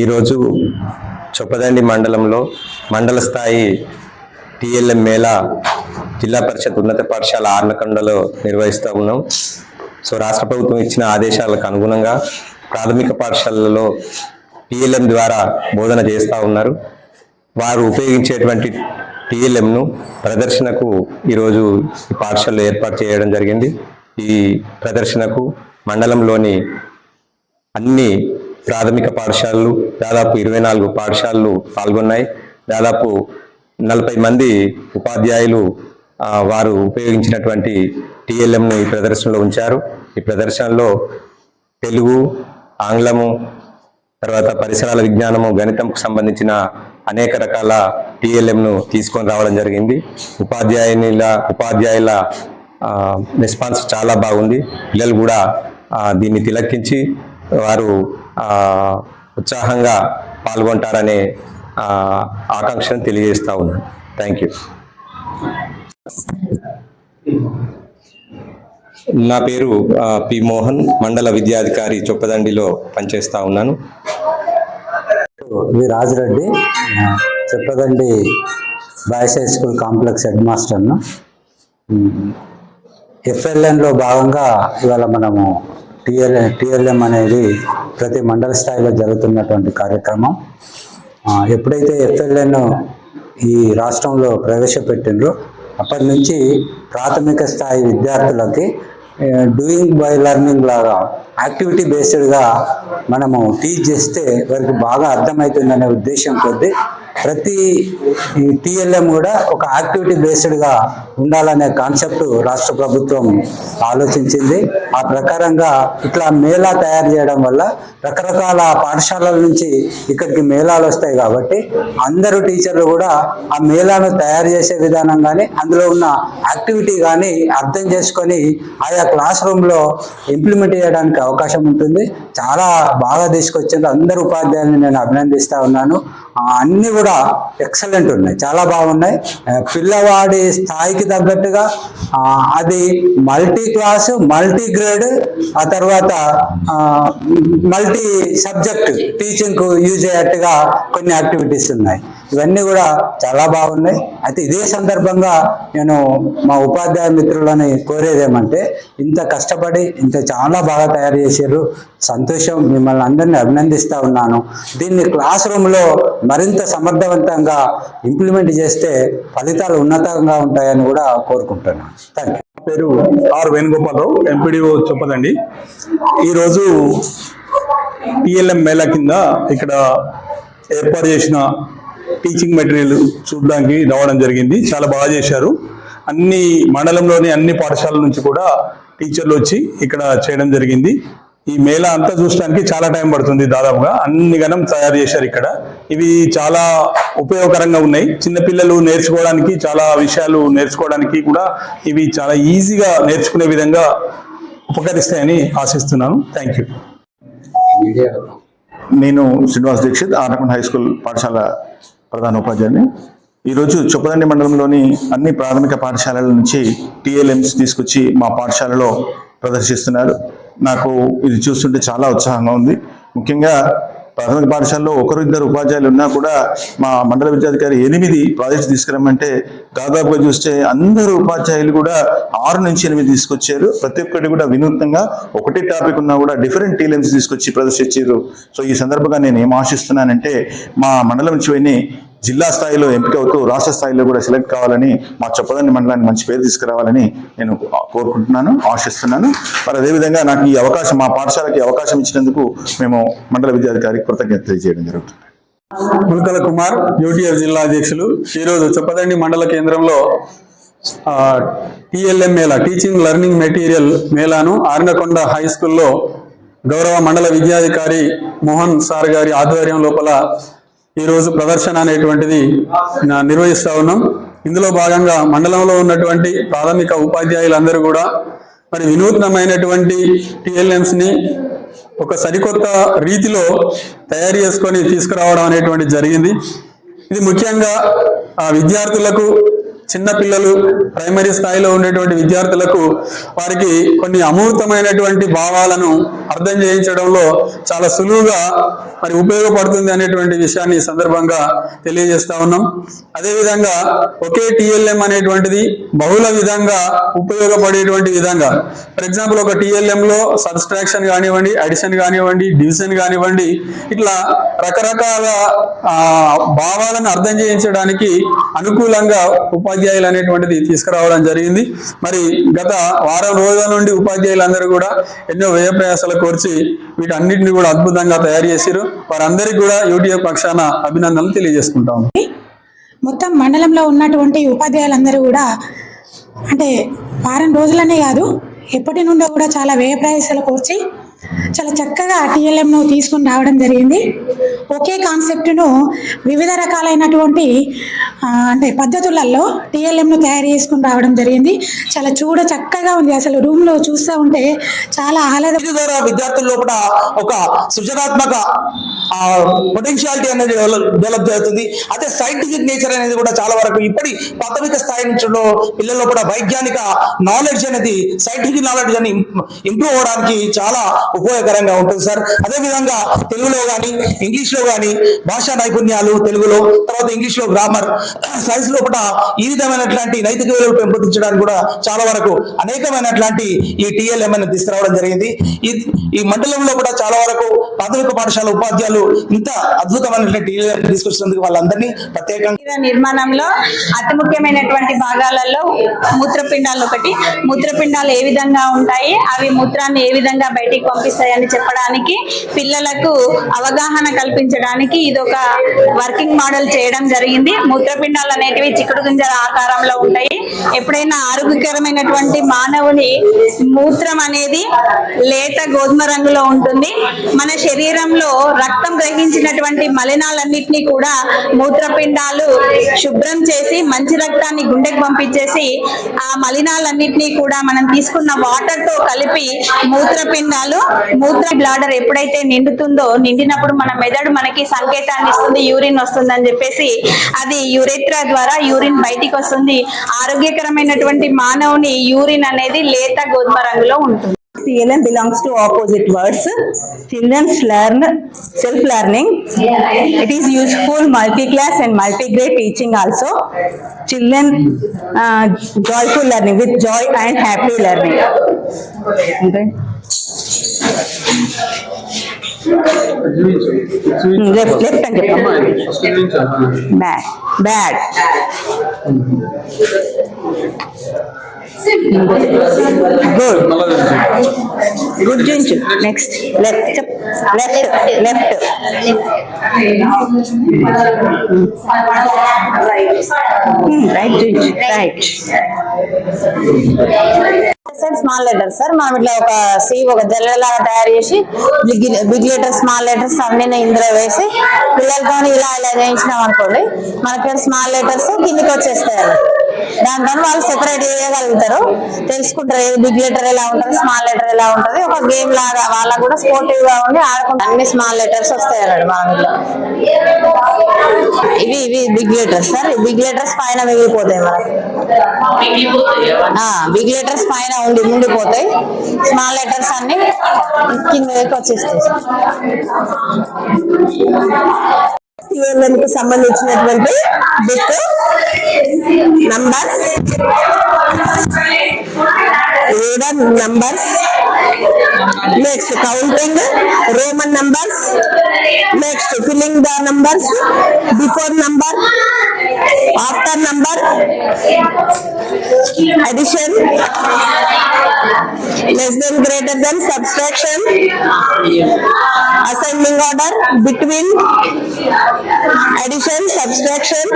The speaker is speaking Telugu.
ఈరోజు చొప్పదండి మండలంలో మండల స్థాయి టిఎల్ఎం మేళా జిల్లా పరిషత్ ఉన్నత పాఠశాల ఆర్నకొండలో నిర్వహిస్తూ ఉన్నాం. సో రాష్ట్ర ప్రభుత్వం ఇచ్చిన ఆదేశాలకు అనుగుణంగా ప్రాథమిక పాఠశాలలలో టిఎల్ఎం ద్వారా బోధన చేస్తూ ఉన్నారు. వారు ఉపయోగించేటువంటి టిఎల్ఎంను ప్రదర్శనకు ఈరోజు ఈ పాఠశాలలో ఏర్పాటు చేయడం జరిగింది. ఈ ప్రదర్శనకు మండలంలోని అన్ని ప్రాథమిక పాఠశాలలు దాదాపు ఇరవై నాలుగు పాఠశాలలు పాల్గొన్నాయి. దాదాపు నలభై మంది ఉపాధ్యాయులు వారు ఉపయోగించినటువంటి టిఎల్ఎంను ఈ ప్రదర్శనలో ఉంచారు. ఈ ప్రదర్శనలో తెలుగు ఆంగ్లము తర్వాత పరిసరాల విజ్ఞానము గణితంకు సంబంధించిన అనేక రకాల టిఎల్ఎంను తీసుకొని రావడం జరిగింది. ఉపాధ్యాయునిల ఉపాధ్యాయుల రెస్పాన్స్ చాలా బాగుంది. పిల్లలు కూడా దీన్ని తిలక్కించి వారు ఉత్సాహంగా పాల్గొంటారనే ఆకాంక్షను తెలియజేస్తా ఉన్నాను థ్యాంక్ యూ నా పేరు పి. మోహన్ మండల విద్యాధికారి చొప్పదండిలో పనిచేస్తా ఉన్నాను. వి. రాజరెడ్డి ఆ, Choppadandi boys high school complex head మాస్టర్ను. ఎఫ్ఎల్ఎన్లో భాగంగా ఇవాళ మనము టిఎల్ టిఎల్ఎం అనేది ప్రతి మండల స్థాయిలో జరుగుతున్నటువంటి కార్యక్రమం. ఎప్పుడైతే ఎఫ్ఎల్ఎన్ ఈ రాష్ట్రంలో ప్రవేశపెట్టిండ్రో అప్పటి నుంచి ప్రాథమిక స్థాయి విద్యార్థులకి డూయింగ్ బై లెర్నింగ్ లాగా యాక్టివిటీ బేస్డ్గా మనము టీచ్ చేస్తే వారికి బాగా అర్థమవుతుందనే ఉద్దేశం కొద్దీ ప్రతి టీఎల్ఎం కూడా ఒక యాక్టివిటీ బేస్డ్గా ఉండాలనే కాన్సెప్ట్ రాష్ట్ర ప్రభుత్వం ఆలోచించింది. ఆ ప్రకారంగా ఇట్లా మేళా తయారు చేయడం వల్ల రకరకాల పాఠశాలల నుంచి ఇక్కడికి మేళాలు వస్తాయి కాబట్టి అందరూ టీచర్లు కూడా ఆ మేళాను తయారు చేసే విధానం కానీ అందులో ఉన్న యాక్టివిటీ కానీ అర్థం చేసుకొని ఆయా క్లాస్ రూమ్లో ఇంప్లిమెంట్ చేయడానికి అవకాశం ఉంటుంది. చాలా బాగా తీసుకొచ్చింది అందరు ఉపాధ్యాయులను నేను అభినందిస్తా ఉన్నాను. అన్ని కూడా ఎక్సలెంట్ ఉన్నాయి. చాలా బాగున్నాయి. పిల్లవాడి స్థాయికి తగ్గట్టుగా అది మల్టీ క్లాస్ మల్టీ గ్రేడ్ ఆ తర్వాత మల్టీ సబ్జెక్ట్ టీచింగ్కు యూజ్ అయ్యేట్టుగా కొన్ని యాక్టివిటీస్ ఉన్నాయి. ఇవన్నీ కూడా చాలా బాగున్నాయి. అయితే ఇదే సందర్భంగా నేను మా ఉపాధ్యాయ మిత్రులని కోరేది ఏమంటే ఇంత కష్టపడి ఇంత చాలా బాగా తయారు చేశారు. సంతోషం. మిమ్మల్ని అందరినీ అభినందిస్తూ ఉన్నాను. దీన్ని క్లాస్ రూమ్లో మరింత సమర్థవంతంగా ఇంప్లిమెంట్ చేస్తే ఫలితాలు ఉన్నతంగా ఉంటాయని కూడా కోరుకుంటున్నాను. థ్యాంక్ యూ పేరు ఆర్ వేణుగోపాలరావు ఎంపీడీఓ చెప్పదండి. ఈరోజు టిఎల్ఎం మేళా కింద ఇక్కడ ఏర్పాటు చేసిన టీచింగ్ మెటీరియల్ చూడడానికి రావడం జరిగింది. చాలా బాగా చేశారు. అన్ని మండలంలోని అన్ని పాఠశాలల నుంచి కూడా టీచర్లు వచ్చి ఇక్కడ చేయడం జరిగింది. ఈ మేళా అంతా చూడడానికి చాలా టైం పడుతుంది దాదాపుగా. అన్ని గణం తయారు చేశారు ఇక్కడ. ఇవి చాలా ఉపయోగకరంగా ఉన్నాయి. చిన్నపిల్లలు నేర్చుకోవడానికి చాలా విషయాలు నేర్చుకోవడానికి కూడా ఇవి చాలా ఈజీగా నేర్చుకునే విధంగా ఉపకరిస్తాయని ఆశిస్తున్నాను. థ్యాంక్ యూ నేను శ్రీనివాస్ దీక్షిత్ ఆనకొండ హై స్కూల్ పాఠశాల ప్రధాన ఉపాధ్యాయుని. ఈరోజు చొప్పదండి మండలంలోని అన్ని ప్రాథమిక పాఠశాలల నుంచి టీఎల్ఎంస్ తీసుకొచ్చి మా పాఠశాలలో ప్రదర్శిస్తున్నారు. నాకు ఇది చూస్తుంటే చాలా ఉత్సాహంగా ఉంది. ముఖ్యంగా ప్రాథమిక పాఠశాలలో ఒకరు ఇద్దరు ఉపాధ్యాయులు ఉన్నా కూడా మా మండల విద్యాధికారి ఎనిమిది ప్రాజెక్ట్స్ తీసుకురమ్మంటే దాదాపుగా చూస్తే అందరూ ఉపాధ్యాయులు కూడా ఆరు నుంచి ఎనిమిది తీసుకొచ్చారు. ప్రతి ఒక్కటి కూడా వినూత్నంగా ఒకటే టాపిక్ ఉన్నా కూడా డిఫరెంట్ టీలెన్స్ తీసుకొచ్చి ప్రదర్శించారు. సో ఈ సందర్భంగా నేను ఏం ఆశిస్తున్నానంటే మా మండలం నుంచి జిల్లా స్థాయిలో ఎంపిక అవుతూ రాష్ట్ర స్థాయిలో కూడా సెలెక్ట్ కావాలని మా చొప్పదండి మండలానికి మంచి పేరు తీసుకురావాలని నేను కోరుకుంటున్నాను ఆశిస్తున్నాను. మరి అదేవిధంగా నాకు ఈ అవకాశం మా పాఠశాలకి అవకాశం ఇచ్చినందుకు మేము మండల విద్యాధికారికి కృతజ్ఞత తెలియజేయడం జరుగుతుంది. ములకల కుమార్ యూటీఎఫ్ జిల్లా అధ్యక్షులు. ఈరోజు చొప్పదండి మండల కేంద్రంలో TLM mela teaching learning material మేళాను Arnakonda high స్కూల్లో గౌరవ మండల విద్యాధికారి మోహన్ సార్ గారి ఆధ్వర్యం లోపల ఈరోజు ప్రదర్శన అనేటువంటిది నా- నిర్వహిస్తా ఉన్నాం. ఇందులో భాగంగా మండలంలో ఉన్నటువంటి ప్రాథమిక ఉపాధ్యాయులందరూ కూడా మరి వినూత్నమైనటువంటి టిఎల్ఎంస్ని ఒక సరికొత్త రీతిలో తయారు చేసుకొని తీసుకురావడం అనేటువంటి జరిగింది. ఇది ముఖ్యంగా ఆ విద్యార్థులకు చిన్న పిల్లలు ప్రైమరీ స్థాయిలో ఉండేటువంటి విద్యార్థులకు వారికి కొన్ని అమూర్తమైనటువంటి భావాలను అర్థం చేయించడంలో చాలా సులువుగా మరి ఉపయోగపడుతుంది అనేటువంటి విషయాన్ని సందర్భంగా తెలియజేస్తా ఉన్నాం. అదేవిధంగా ఒకే టిఎల్ఎం అనేటువంటిది బహుళ విధంగా ఉపయోగపడేటువంటి విధంగా. ఫర్ ఎగ్జాంపుల్ ఒక టిఎల్ఎంలో సబ్స్ట్రాక్షన్ కానివ్వండి అడిషన్ కానివ్వండి డివిజన్ కానివ్వండి ఇట్లా రకరకాల భావాలను అర్థం చేయించడానికి అనుకూలంగా ఉపాధ్యాయులు అనేటువంటిది తీసుకురావడం జరిగింది. మరి గత వారం రోజుల నుండి ఉపాధ్యాయులందరూ కూడా ఎన్నో వ్యయ ప్రయాసాలు కోర్చి వీటన్నిటిని కూడా అద్భుతంగా తయారు చేశారు వారందరికీ కూడా యూటీఎఫ్ పక్షాన అభినందనలు తెలియజేసుకుంటాం. మొత్తం మండలంలో ఉన్నటువంటి ఉపాధ్యాయులందరూ కూడా అంటే వారం రోజులనే కాదు ఎప్పటి నుండో కూడా చాలా వ్యయ ప్రయాసాలు కోర్చి చాలా చక్కగా టీఎల్ఎంను తీసుకుని రావడం జరిగింది. ఒకే కాన్సెప్ట్ను వివిధ రకాలైనటువంటి అంటే పద్ధతులలో టీఎల్ఎంను తయారు చేసుకుని రావడం జరిగింది. చాలా చూడ చక్కగా ఉంది. అసలు రూమ్లో చూస్తూ ఉంటే చాలా ఆహ్లాద. ద్వారా విద్యార్థుల లోపల ఒక సృజనాత్మక పొటెన్షియాలిటీ అనేది డెవలప్ జరుగుతుంది. అదే సైంటిఫిక్ నేచర్ అనేది కూడా చాలా వరకు ఇప్పటి ప్రాథమిక స్థాయి నుంచి పిల్లల్లో కూడా వైజ్ఞానిక నాలెడ్జ్ అనేది సైంటిఫిక్ నాలెడ్జ్ అని ఇంప్రూవ్ అవడానికి చాలా ఉపయోగకరంగా ఉంటుంది సార్. అదే విధంగా తెలుగులో కానీ ఇంగ్లీష్లో కానీ భాషా నైపుణ్యాలు తెలుగులో తర్వాత ఇంగ్లీష్లో గ్రామర్ సైన్స్ లోపల ఈ విధమైనటువంటి నైతిక విలువలు పెంపొందించడానికి కూడా చాలా వరకు అనేకమైనటువంటి ఈ టీఎల్ఎంఎన్ తీసుకురావడం జరిగింది. ఈ ఈ మండలంలో కూడా చాలా వరకు ప్రాథమిక పాఠశాల ఉపాధ్యాయులు ఇంత అద్భుతమైనటువంటి టిఎల్ఎం తీసుకొచ్చినందుకు వాళ్ళందరినీ ప్రత్యేకంగా నిర్మాణంలో అతి ముఖ్యమైనటువంటి భాగాలలో మూత్రపిండాలు ఒకటి. మూత్రపిండాలు ఏ విధంగా ఉంటాయి? అవి మూత్రాన్ని ఏ విధంగా బయటికి పంపిస్తాయని చెప్పడానికి పిల్లలకు అవగాహన కల్పించడానికి ఇది ఒక వర్కింగ్ మోడల్ చేయడం జరిగింది. మూత్రపిండాలు అనేటివి చిక్కుడు గింజల ఆకారంలో ఉంటాయి. ఎప్పుడైనా ఆరోగ్యకరమైనటువంటి మానవుని మూత్రం అనేది లేత గోధుమ రంగులో ఉంటుంది. మన శరీరంలో రక్తం గ్రహించినటువంటి మలినాలన్నింటినీ కూడా మూత్రపిండాలు శుభ్రం చేసి మంచి రక్తాన్ని గుండెకి పంపించేసి ఆ మలినాలన్నింటినీ కూడా మనం తీసుకున్న వాటర్తో కలిపి మూత్రపిండాలు మూత్ర బ్లాడర్ ఎప్పుడైతే నిండుతుందో నిండినప్పుడు మన మెదడు మనకి సంకేతాన్ని ఇస్తుంది యూరిన్ వస్తుంది అని చెప్పేసి అది యురేత్రా ద్వారా యూరిన్ బయటికి వస్తుంది ఆరోగ్యకరమైనటువంటి మానవుని యూరిన్ అనేది లేత గోధుమ రంగులో ఉంటుంది TLM belongs to opposite words. Children's learn self-learning. It is useful multi-class and multi-grade teaching also. Children uh, joyful learning with joy and happy learning. Okay. Hmm, Left, left and Bad, bad. Good. Good Junju. Next. Left. Left. Left. Hmm, Right Junju. Sir small letter sir మనం ఇట్లా ఒక సి ఒక జల్లలాగా తయారు చేసి big big letter small letters అన్ని ఇందులో వేసి పిల్లలతో ఇలా ఇలా చేయించినాం అనుకోండి మనకి స్మాల్ లెటర్స్ కిందికి వచ్చేస్తాయి అలా. వాళ్ళు సెపరేట్ చేయగలుగుతారు. తెలుసుకుంటారు బిగ్ లెటర్ ఎలా ఉంటుంది స్మాల్ లెటర్ ఎలా ఉంటుంది. ఒక గేమ్ లాగా వాళ్ళకు కూడా స్పోర్టివ్గా ఉండి ఆడుకుంటారు అన్ని స్మాల్ లెటర్స్ వస్తాయి అన్నాడు మనం ఇవి ఇవి big letters sir. Big letters పైన మిగిలిపోతాయి మనకు. బిగ్ లెటర్స్ పైన ఉండి ఉండిపోతాయి. స్మాల్ లెటర్స్ అన్ని కింద వచ్చేస్తాయి. కి సంబంధించినటువంటి book numbers. Reader numbers? Next counting Roman numbers next filling the numbers before number after number addition less than greater than subtraction ascending order between addition subtraction